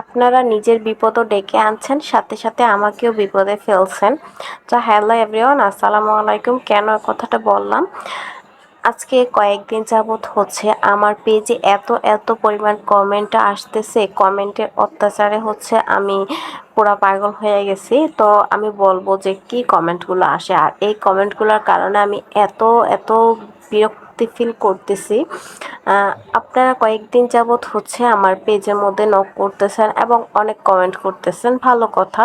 আপনারা নিজের বিপদও ডেকে আনছেন, সাথে সাথে আমাকেও বিপদে ফেলছেন। তো হ্যালো এভরিওয়ান, আসসালামু আলাইকুম। কেন কথাটা বললাম? আজকে কয়েকদিন যাবৎ হচ্ছে আমার পেজে এত এত পরিমাণ কমেন্ট আসতেছে। কমেন্টের অত্যাচারে হচ্ছে আমি পুরা পাগল হয়ে গেছি। তো আমি বলব যে কি কমেন্টগুলো আসে? আর এই কমেন্টগুলোর কারণে আমি এত এত বিরক্তি ফিল করতেছি। আপনারা কয়েকদিন যাবৎ হচ্ছে আমার পেজের মধ্যে নক করতেছেন এবং অনেক কমেন্ট করতেছেন, ভালো কথা।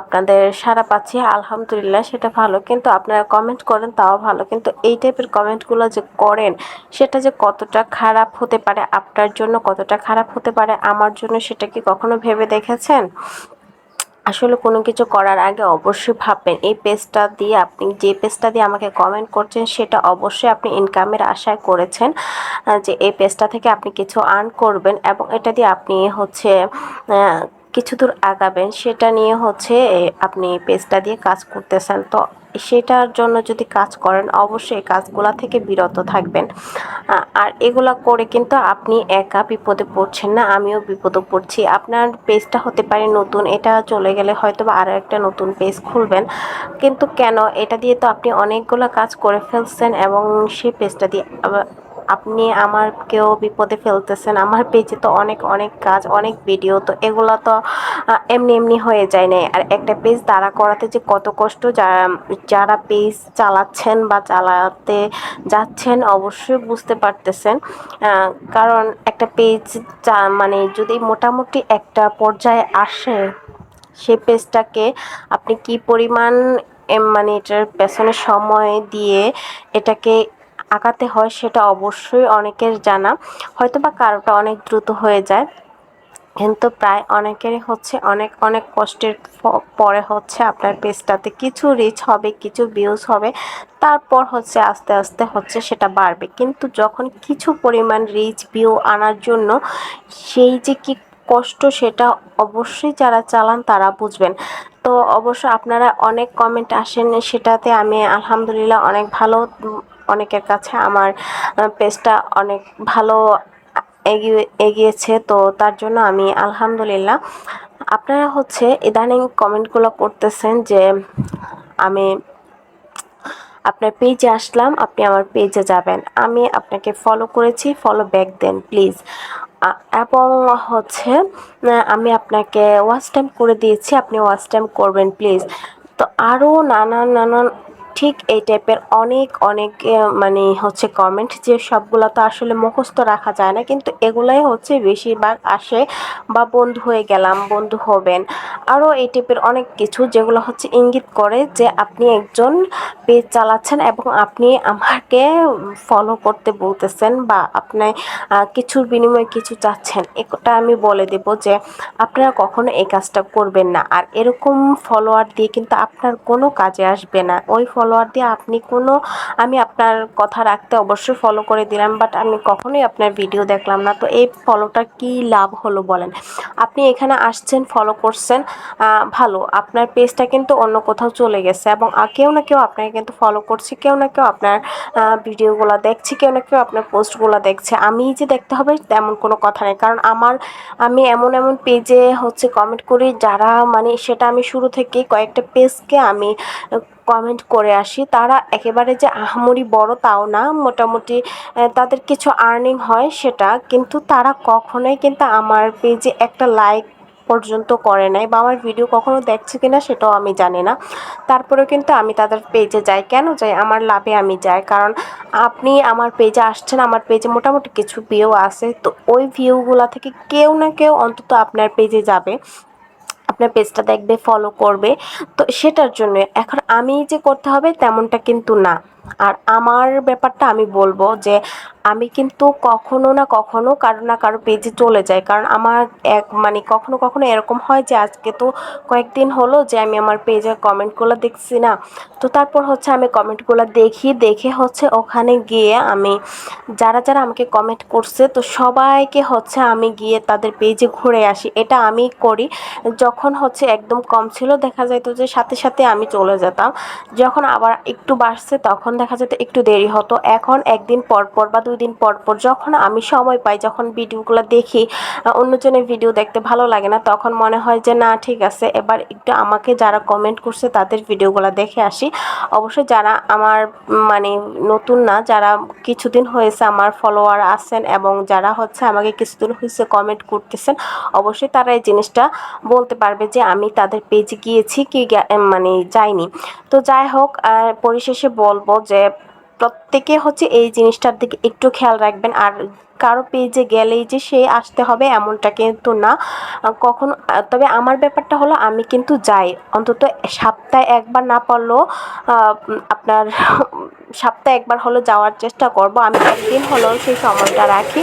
আপনাদের সারা পাচ্ছি, আলহামদুলিল্লাহ সেটা ভালো। কিন্তু আপনারা কমেন্ট করেন, তাও ভালো। কিন্তু এই টাইপের কমেন্টগুলো যে করেন, সেটা যে কতটা খারাপ হতে পারে আপনার জন্য, কতটা খারাপ হতে পারে আমার জন্য, সেটা কি কখনো ভেবে দেখেছেন? আসলে কোনো কিছু করার আগে অবশ্যই ভাববেন, এই পেজটা দিয়ে আপনি যে পেজটা দিয়ে আমাকে কমেন্ট করছেন, সেটা অবশ্যই আপনি ইনকামের আশায় করেছেন যে এই পেজটা থেকে আপনি কিছু আর্ন করবেন এবং এটা দিয়ে আপনি হচ্ছে কিছু দূর আগাবেন, সেটা নিয়ে হচ্ছে আপনি পেজটা দিয়ে কাজ করতেছেন। তো সেটার জন্য যদি কাজ করেন, অবশ্যই কাজগুলা থেকে বিরত থাকবেন। আর এগুলা করে কিন্তু আপনি একা বিপদে পড়ছেন না, আমিও বিপদে পড়ছি। আপনার পেজটা হতে পারে নতুন, এটা চলে গেলে হয়তো বা আরও একটা নতুন পেজ খুলবেন। কিন্তু কেন? এটা দিয়ে তো আপনি অনেকগুলো কাজ করে ফেলছেন এবং সেই পেজটা দিয়ে আপনি আমারকেও বিপদে ফেলতেছেন। আমার পেজে তো অনেক অনেক কাজ, অনেক ভিডিও, তো এগুলো তো এমনি এমনি হয়ে যায় না আর একটা পেজ দাঁড়া করাতে যে কত কষ্ট যারা যারা পেজ চালাচ্ছেন বা চালাতে যাচ্ছেন অবশ্যই বুঝতে পারতেছেন। কারণ একটা পেজ মানে যদি মোটামুটি একটা পর্যায়ে আসে, সে পেজটাকে আপনি কি পরিমাণ মানে এটার পেছনে সময় দিয়ে এটাকে আঁকাতে হয় সেটা অবশ্যই অনেকের জানা। হয়তো বা কারোটা অনেক দ্রুত হয়ে যায়। কিন্তু প্রায় অনেকেরই হচ্ছে অনেক অনেক কষ্টের পরে হচ্ছে আপনার পেজটাতে কিছু রিচ হবে, কিছু ভিউজ হবে। তারপর হচ্ছে আস্তে আস্তে হচ্ছে সেটা বাড়বে। কিন্তু যখন কিছু পরিমাণ রিচ ভিউ আনার জন্য সেই যে কি কষ্ট সেটা অবশ্যই যারা চালান তারা বুঝবেন। তো অবশ্য আপনারা অনেক কমেন্ট আসেন সেটাতে আমি আলহামদুলিল্লাহ অনেক ভালো অনেকের কাছে আমার পেজটা অনেক ভালো এগিয়ে, এগিয়েছে। তো তার জন্য আমি আলহামদুলিল্লাহ, আপনারা হচ্ছে ইদানিং কমেন্টগুলো করতেছেন যে আমি আপনার পেজে আসলাম, আপনি আমার পেজে যাবেন। আমি আপনাকে ফলো করেছি ফলো ব্যাক দেন প্লিজ এবং হচ্ছে আমি আপনাকে ওয়াচ টাইম করে দিয়েছি, আপনি ওয়াচ টাইম করবেন প্লিজ তো আরও নানান নানান ঠিক এই টাইপের অনেক অনেক মানে হচ্ছে কমেন্ট যে সবগুলো তো আসলে মুখস্থ রাখা যায় না। কিন্তু এগুলাই হচ্ছে বেশিরভাগ আসে বা বন্ধু হয়ে গেলাম, বন্ধু হবেন। আরও এই টাইপের অনেক কিছু যেগুলো হচ্ছে ইঙ্গিত করে যে আপনি একজন পেজ চালাচ্ছেন এবং আপনি আমাকে ফলো করতে বলতেছেন বা আপনি কিছুর বিনিময়ে কিছু চাচ্ছেন। এটা আমি বলে দেব যে আপনারা কখনো এই কাজটা করবেন না। আর এরকম ফলোয়ার দিয়ে কিন্তু আপনার কোনো কাজে আসবে না। ওই ফলোয়ার দিয়ে আপনি কোনো, আমি আপনার কথা রাখতে অবশ্যই ফলো করে দিলাম বাট আমি কখনোই আপনার ভিডিও দেখলাম না। তো এই ফলোটা কি লাভ হলো বলেন? আপনি এখানে আসছেন ফলো করছেন ভালো। আপনার পেজটা কিন্তু অন্য কোথাও চলে গেছে এবং কেউ না কেউ আপনাকে কিন্তু ফলো করছে, কেউ না কেউ আপনার ভিডিওগুলো দেখছে, কেউ না কেউ আপনার পোস্টগুলো দেখছে। আমি যে দেখতে হবে তেমন কোনো কথা নেই, কারণ আমার, আমি এমন এমন পেজে হচ্ছে কমেন্ট করি যারা মানে সেটা আমি শুরু থেকেই কয়েকটা পেজকে আমি কমেন্ট করে আসি। তারা একেবারে যে আহামরি বড় তাও না, মোটামুটি তাদের কিছু আর্নিং হয় সেটা। কিন্তু তারা কখনোই কিন্তু আমার পেজে একটা লাইক পর্যন্ত করে নাই বা আমার ভিডিও কখনো দেখছে কিনা সেটাও আমি জানি না। তারপরেও কিন্তু আমি তাদের পেজে যাই। কেন যাই? আমার লাভে আমি যাই। কারণ আপনি আমার পেজে আসছেন, আমার পেজে মোটামুটি কিছু ভিউ আছে। তো ওই ভিউগুলা থেকে কেউ না কেউ অন্তত আপনার পেজে যাবে। আপনার পেজটা দেখবে ফলো করবে। তো সেটার জন্য এখন আমি যে করতে হবে তেমনটা কিন্তু না। আর আমার ব্যাপারটা আমি বলব যে আমি কিন্তু কখনো না কখনো কারও না কারও পেজে চলে যাই। কারণ আমার এক মানে কখনো কখনো এরকম হয় যে আজকে তো কয়েকদিন হলো যে আমি আমার পেজে কমেন্টগুলো দেখছি না। তো তারপর হচ্ছে আমি কমেন্টগুলো দেখি, দেখে হচ্ছে ওখানে গিয়ে আমি, যারা যারা আমাকে কমেন্ট করছে, তো সবাইকে হচ্ছে আমি গিয়ে তাদের পেজে ঘুরে আসি। এটা আমি করি যখন হচ্ছে একদম কম ছিল, দেখা যাইতো যে সাথে সাথে আমি চলে যেতাম। যখন আবার একটু বাড়ছে, তখন দেখা যেত একটু দেরি হতো। এখন একদিন পর পর বা দুই দিন পর পর যখন আমি সময় পাই, যখন ভিডিওগুলো দেখি, অন্যজনের ভিডিও দেখতে ভালো লাগে না, তখন মনে হয় যে, না, ঠিক আছে, এবার একটু আমাকে যারা কমেন্ট করছে, তাদের ভিডিওগুলো দেখে আসি। অবশ্যই যারা আমার মানে নতুন না, যারা কিছুদিন হয়েছে, আমার ফলোয়ার আছেন এবং যারা হচ্ছে আমাকে কিছুদিন হয়েছে কমেন্ট করতেছেন, অবশ্যই তারা এই জিনিসটা বলতে পারবে। যে আমি তাদের পেজে গিয়েছি কি মানে যাইনি। তো যাই হোক পরিশেষে বলব যে প্রত্যেকে হচ্ছে এই জিনিসটার দিকে একটু খেয়াল রাখবেন। আর কারও পেজে গেলেই যে সে আসতে হবে এমনটা কিন্তু না। কখনো তবে আমার ব্যাপারটা হলো আমি কিন্তু যাই। অন্তত সপ্তাহে একবার না পারলেও আপনার সপ্তাহে একবার হলো যাওয়ার চেষ্টা করব। আমি একদিন হলেও সেই সময়টা রাখি।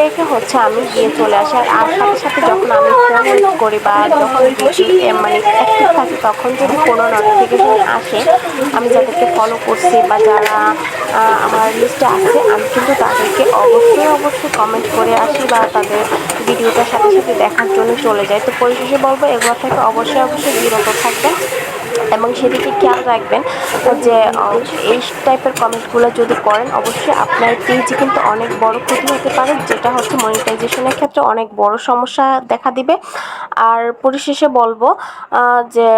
রেখে হচ্ছে আমি গিয়ে চলে আসি। আর আর সাথে সাথে যখন আমি ফোন করি বা যখন মানে অ্যাক্টিভ থাকি, তখন যদি কোনো নোটিফিকেশান আসে, আমি যাদেরকে ফলো করছি বা যারা আমার লিস্টে আছে, আমি কিন্তু তাদেরকে অবশ্যই অবশ্যই কমেন্ট করে আসি বা তাদের ভিডিওটার সাথে সাথে দেখার জন্য চলে যায়। তো পরিশেষে বলব, এগুলো থেকে অবশ্যই অবশ্যই বিরত থাকবেন এবং সেদিকে খেয়াল রাখবেন যে এই টাইপের কমেন্টগুলো যদি করেন, অবশ্যই আপনার পেজে কিন্তু অনেক বড় ক্ষতি হতে পারে, যেটা হচ্ছে মনিটাইজেশনের ক্ষেত্রে অনেক বড় সমস্যা দেখা দিবে। আর পরিশেষে বলব যে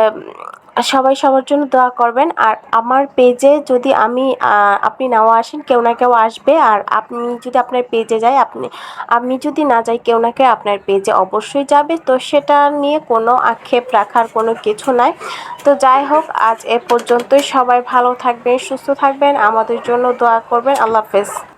সবাই সবার জন্য দোয়া করবেন। আর আমার পেজে যদি আমি আপনি নাও আসেন, কেউ না কেউ আসবে। আর আপনি যদি আপনার পেজে যায়, আপনি আমি যদি না যাই কেউ না কেউ আপনার পেজে অবশ্যই যাবে। তো সেটা নিয়ে কোনো আক্ষেপ রাখার কোনো কিছু নাই। তো যাই হোক, আজ এ পর্যন্তই। সবাই ভালো থাকবেন, সুস্থ থাকবেন। আমাদের জন্য দোয়া করবেন। আল্লাহ হাফেজ।